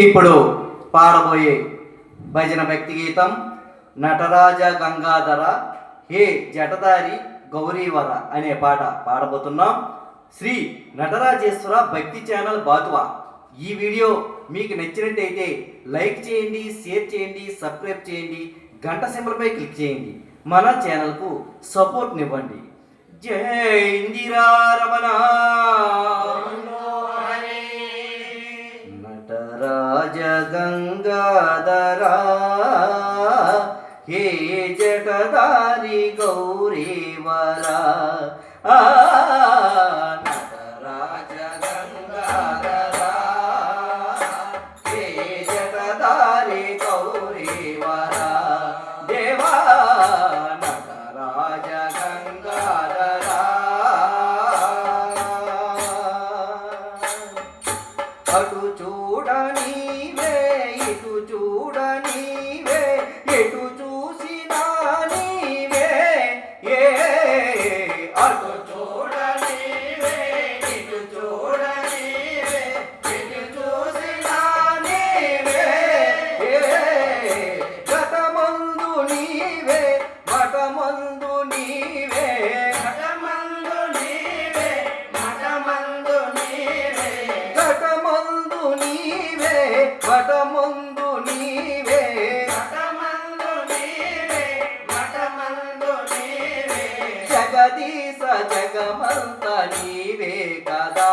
ఇప్పుడు పాడబోయే భజన భక్తి గీతం నటరాజ గంగాధర హే జటదారి గౌరీవర అనే పాట పాడబోతున్నాం. శ్రీ నటరాజేశ్వర భక్తి ఛానల్ బాతువా. ఈ వీడియో మీకు నచ్చినట్టయితే లైక్ చేయండి షేర్ చేయండి సబ్స్క్రైబ్ చేయండి గంట సింబల్పై క్లిక్ చేయండి. మన ఛానల్కు సపోర్ట్నివ్వండి. జై ఇందిరా రమణ. జగంగాధరా హే జగదారి గౌరీవరా. ఆ అటుచు జగదీశ జగమంత నీవే కదా.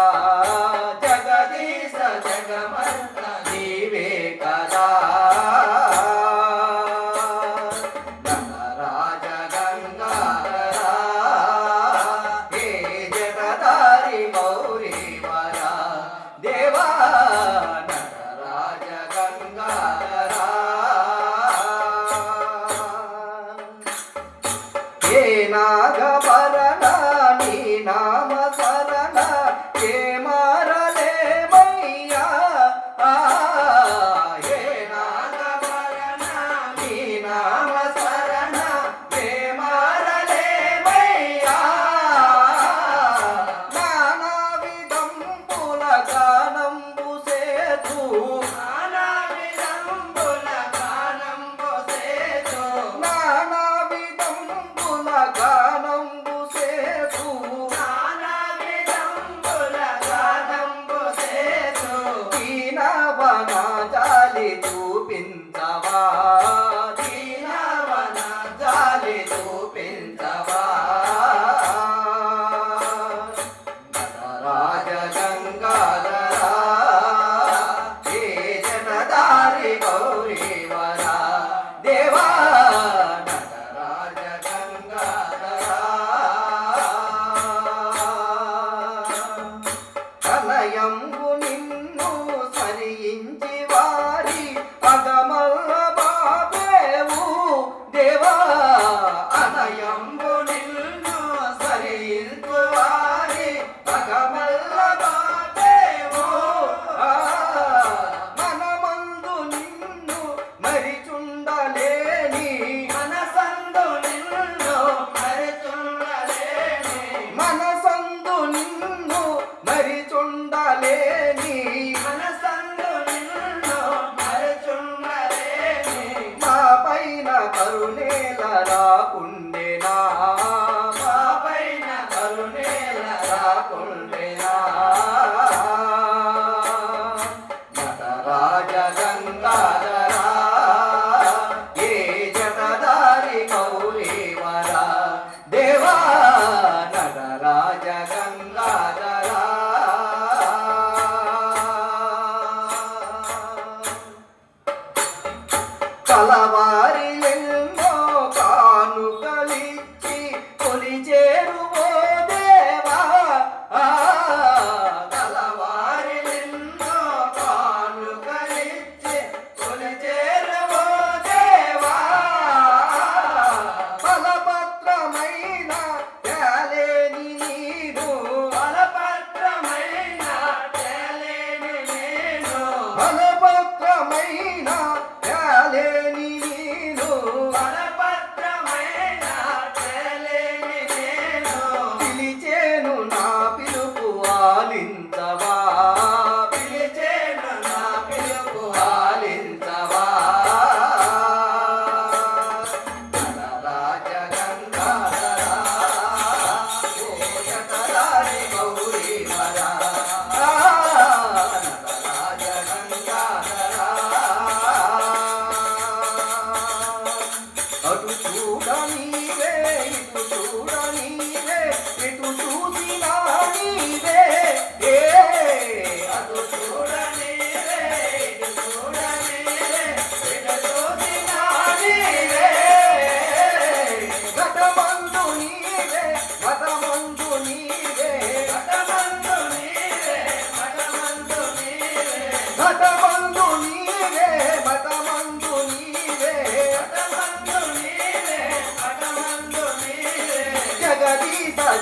amo కరుణేల రాకుండా ভালো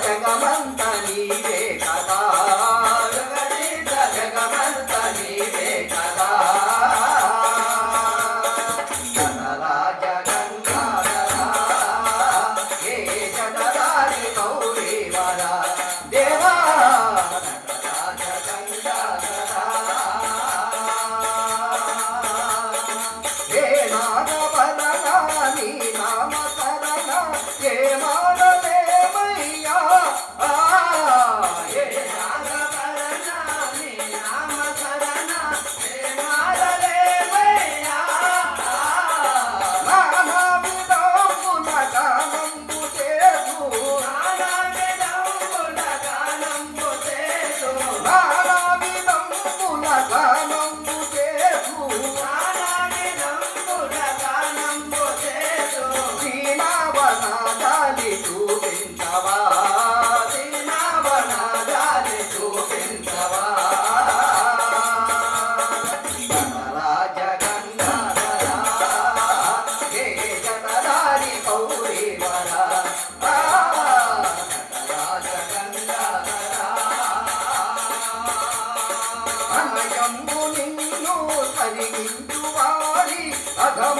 pegamento. अधम